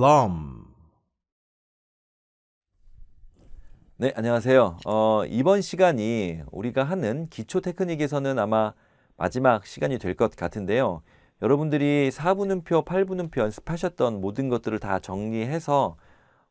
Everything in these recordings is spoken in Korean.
plum. 네, 안녕하세요. 어, 이번 시간이 우리가 하는 기초 테크닉에서는 아마 마지막 시간이 될 것 같은데요. 여러분들이 4분음표, 8분음표 연습하셨던 모든 것들을 다 정리해서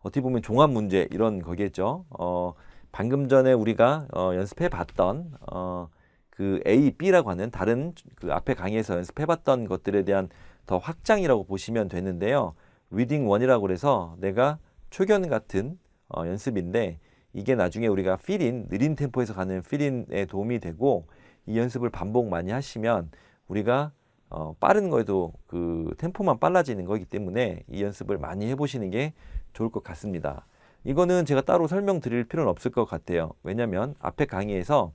어떻게 보면 종합 문제 이런 거겠죠. 어, 방금 전에 우리가 어, 연습해 봤던 어, 그 A, B라고 하는 다른 그 앞에 강의에서 연습해 봤던 것들에 대한 더 확장이라고 보시면 되는데요. 리딩 원이라고 그래서 내가 초견 같은 어, 연습인데 이게 나중에 우리가 필인 느린 템포에서 가는 필인에 도움이 되고 이 연습을 반복 많이 하시면 우리가 어, 빠른 거에도 그 템포만 빨라지는 거기 때문에 이 연습을 많이 해보시는 게 좋을 것 같습니다. 이거는 제가 따로 설명드릴 필요는 없을 것 같아요. 왜냐하면 앞에 강의에서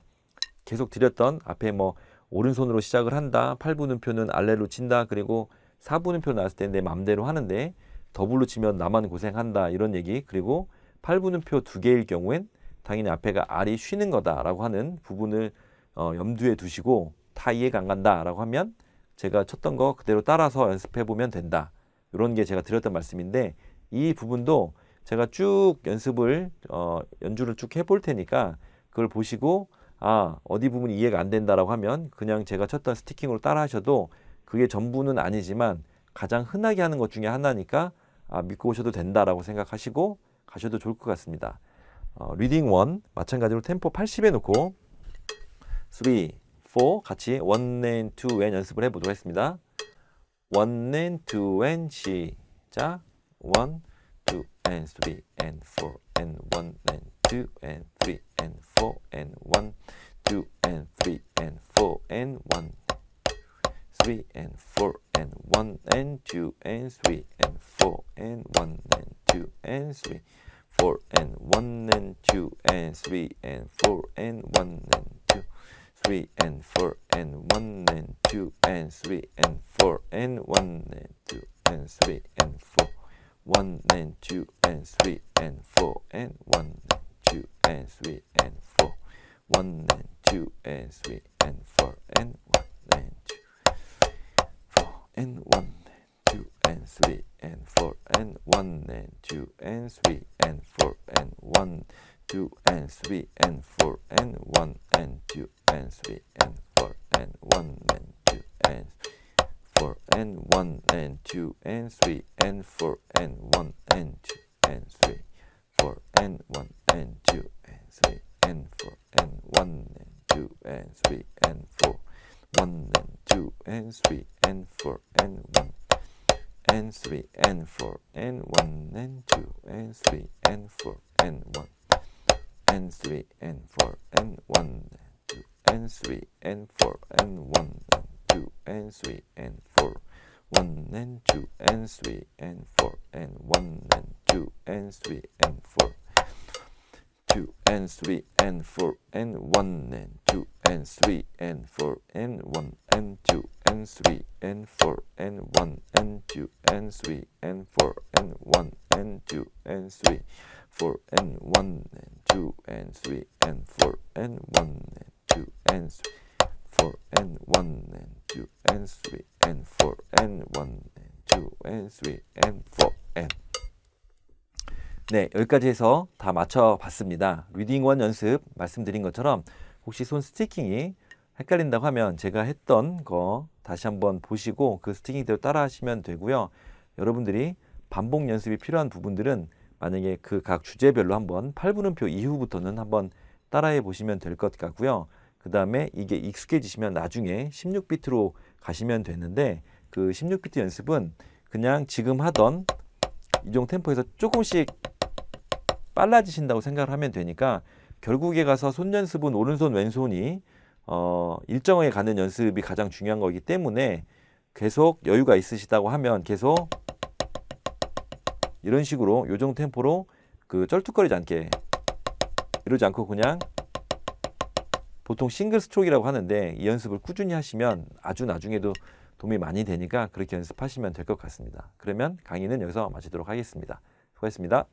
계속 드렸던 앞에 뭐 오른손으로 시작을 한다, 8분음표는 알레로 친다, 그리고 4분음표 나왔을 때 내 맘대로 하는데 더블로 치면 나만 고생한다 이런 얘기 그리고 8분음표 두 개일 경우엔 당연히 앞에가 R이 쉬는 거다라고 하는 부분을 어, 염두에 두시고 다 이해가 안 간다라고 하면 제가 쳤던 거 그대로 따라서 연습해 보면 된다. 이런 게 제가 드렸던 말씀인데 이 부분도 제가 쭉 연습을 어, 연주를 쭉 해볼 테니까 그걸 보시고 아 어디 부분이 이해가 안 된다라고 하면 그냥 제가 쳤던 스티킹으로 따라 하셔도 그게 전부는 아니지만 가장 흔하게 하는 것 중에 하나니까 아, 믿고 오셔도 된다라고 생각하시고 가셔도 좋을 것 같습니다. 어, 리딩 1 마찬가지로 템포 80에 놓고 3, 4 같이 1 and 2 and 연습을 해보도록 하겠습니다. 1 and 2 and 시작 1, 2 and 3 and 4 and 1 and 2 and 3 and 4 and 1, 2 and 3 and 4 and 1 3 and 4 and 1 and 2 and 3 four and one and two and three. Four and one and two and three and four and one and two. Three and four and one and two and three and four and one and two and three and four. One and two and three and four and one and two and three and four. One and two and three and four and one and two. Four and one and two and three and four and one and two and three and four and one two and three and four and one and two and three and four and one and two and four and one and two and three and four and one and two and three four and one and two and three and four and one and two and three and four one and two and three and four and one and 3 and 4 and 1 and 2 and 3 and 4 and 1 and 3 and 4 and 1 and 2 and 3 and 4 and 1 and 2 and 3 and 4 1 and 2 and 3 and 4 and 1 and 2 and 3 and 4 2 and 3 and 4 and 1 and 2 and 3 and 4 and 1 and 2 and 3 and 4 and 1 and 2 and 3 and 4 and 1 and 2 and 3 4 and 1 and 2 and 3 and 4 and 1 and 2 and 3 4 and 1 and 2 and 3 and 4 and 1 and 2 and 3 and 4 and 네, 여기까지 해서 다 맞춰 봤습니다. 리딩 원 연습 말씀드린 것처럼 혹시 손 스티킹이 헷갈린다고 하면 제가 했던 거 다시 한번 보시고 그 스티킹대로 따라 하시면 되고요. 여러분들이 반복 연습이 필요한 부분들은 만약에 그 각 주제별로 한번 8분음표 이후부터는 한번 따라해 보시면 될 것 같고요. 그 다음에 이게 익숙해지시면 나중에 16비트로 가시면 되는데 그 16비트 연습은 그냥 지금 하던 이종 템포에서 조금씩 빨라지신다고 생각을 하면 되니까 결국에 가서 손 연습은 오른손 왼손이 어, 일정하게 가는 연습이 가장 중요한 거기 때문에 계속 여유가 있으시다고 하면 계속 이런 식으로 요정 템포로 그 쩔뚝거리지 않게 이러지 않고 그냥 보통 싱글 스트로크라고 하는데 이 연습을 꾸준히 하시면 아주 나중에도 도움이 많이 되니까 그렇게 연습하시면 될 것 같습니다. 그러면 강의는 여기서 마치도록 하겠습니다. 수고하셨습니다.